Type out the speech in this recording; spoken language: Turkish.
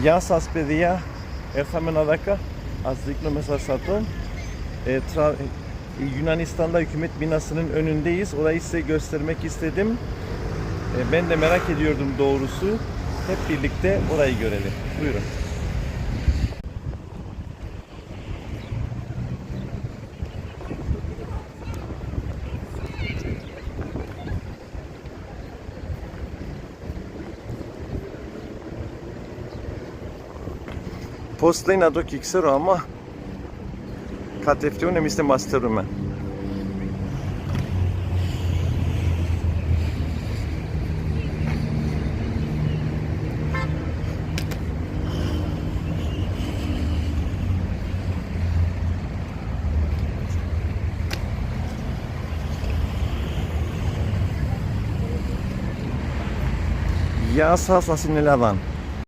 Γεια σας παιδιά, έρθαμε να δάκα, az δείχνω μέσα satın. E, tra- e, Yunanistan'da hükümet binasının önündeyiz. Orayı size göstermek istedim. E, ben de merak ediyordum doğrusu. Hep birlikte orayı görelim. Buyurun. Postlej na to kiksero ama κατευθείαν εμείς δεν μας θέλουμε. Γεια σας, σας είναι Ελλάδα.